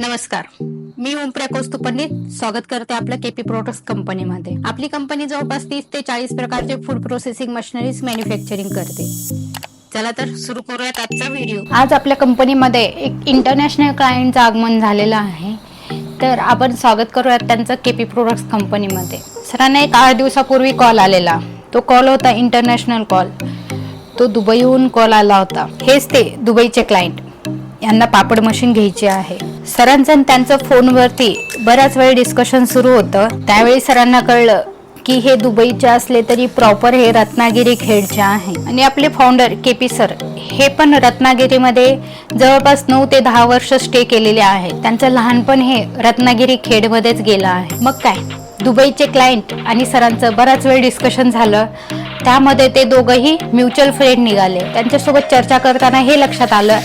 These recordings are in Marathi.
नमस्कार. मी ओमप्रिया कौस्तुभ पंडित. स्वागत करते आपल्या केपी प्रोडक्ट्स कंपनीमध्ये. आपली कंपनी जवळपास तीस ते चाळीस प्रकारचे फूड प्रोसेसिंग मशिनरीज मॅन्युफॅक्चरिंग करते. चला तर सुरू करूयात आजचा व्हिडिओ आज आपल्या कंपनीमध्ये एक इंटरनॅशनल क्लायंटचं आगमन झालेलं आहे. तर आपण स्वागत करूयात त्यांचं केपी प्रोडक्ट्स कंपनीमध्ये. सरांना एक आठ दिवसापूर्वी कॉल आलेला. तो कॉल होता इंटरनॅशनल कॉल तो दुबईहून कॉल आला होता. हेच ते दुबईचे क्लायंट यांना पापड मशीन घ्यायची आहे. सरांचं त्यांचं फोनवरती बराच वेळ डिस्कशन सुरू होतं. त्यावेळी सरांना कळलं की हे दुबईचे असले तरी प्रॉपर हे रत्नागिरी खेडचे आहे. आणि आपले फाउंडर के पी सर हे पण रत्नागिरीमध्ये जवळपास नऊ ते दहा वर्ष स्टे केलेले आहे त्यांचं लहानपण हे रत्नागिरी खेडमध्येच गेलं आहे. मग काय? दुबईचे क्लायंट आणि सरांचं बराच वेळ डिस्कशन झालं. त्यामध्ये ते दोघंही म्युच्युअल फ्रेंड निघाले. त्यांच्यासोबत चर्चा करताना हे लक्षात आलं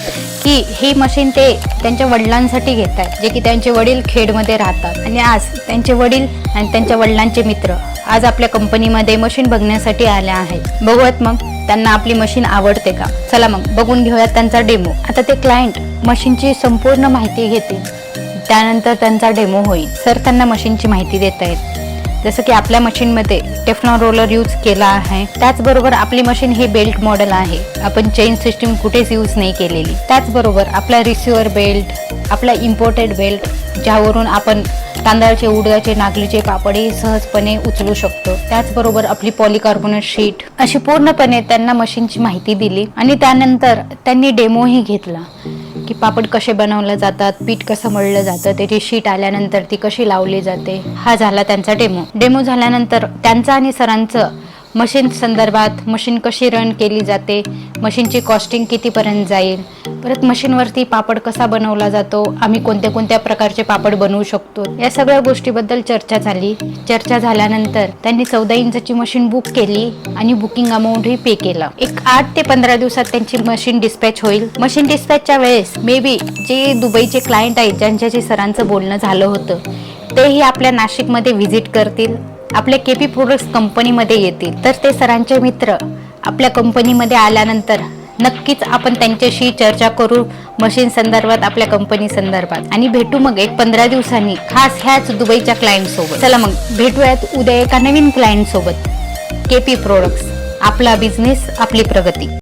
की ही मशीन ते त्यांच्या वडिलांसाठी घेत आहेत जे की त्यांचे वडील खेडमध्ये राहतात. आणि आज त्यांचे वडील आणि त्यांच्या वडिलांचे मित्र आज आपल्या कंपनीमध्ये मशीन बघण्यासाठी आले आहेत. बघूयात मग त्यांना आपली मशीन आवडते का? चला मग बघून घेऊयात त्यांचा डेमो आता ते क्लायंट मशीनची संपूर्ण माहिती घेतील. त्यानंतर त्यांचा डेमो होईल. सर त्यांना मशीनची माहिती देत आहेत जसं की आपल्या मशीनमध्ये टेफ्लॉन रोलर यूज केला आहे. त्याचबरोबर आपली मशीन हे बेल्ट मॉडेल आहे. आपण चेन सिस्टीम कुठेच यूज नाही केलेली. त्याचबरोबर आपला रिसिव्हर बेल्ट आपला इम्पोर्टेड बेल्ट ज्यावरून आपण तांदळाचे उडदाचे नागलीचे पापडे सहजपणे उचलू शकतो. त्याचबरोबर आपली पॉलिकार्बोनेट शीट अशी पूर्णपणे त्यांना मशीनची माहिती दिली आणि त्यानंतर त्यांनी डेमोही घेतला. की पापड कसे बनवले जातात पीठ कसं मळलं जातं त्याची शीट आल्यानंतर ती कशी लावली जाते हा झाला त्यांचा डेमो. डेमो झाल्यानंतर त्यांचा आणि सरांचं मशीन संदर्भात मशीन कशी रन केली जाते मशीनची कॉस्टिंग कितीपर्यंत जाईल परत मशीनवरती पापड कसा बनवला जातो आम्ही कोणत्या कोणत्या प्रकारचे पापड बनवू शकतो या सगळ्या गोष्टीबद्दल चर्चा झाली. चर्चा झाल्यानंतर त्यांनी चौदा इंचाची मशीन बुक केली आणि बुकिंग अमाऊंटही पे केला. एक आठ ते पंधरा दिवसात त्यांची मशीन डिस्पॅच होईल. मशीन डिस्पॅचच्या वेळेस मे बी जे दुबईचे क्लायंट आहेत ज्यांच्याशी सरांचं बोलणं झालं होतं तेही आपल्या नाशिकमध्ये व्हिजिट करतील. आपल्या केपी प्रोडक्ट्स कंपनीमध्ये येतील. तर ते सरांचे मित्र आपल्या कंपनीमध्ये आल्यानंतर नक्कीच आपण त्यांच्याशी चर्चा करू मशीन संदर्भात आपल्या कंपनी संदर्भात. आणि भेटू मग एक पंधरा दिवसांनी खास ह्याच दुबईच्या क्लायंट सोबत. चला मग भेटूयात उद्या एका नवीन क्लायंट सोबत. केपी प्रोडक्ट्स आपला बिझनेस आपली प्रगती.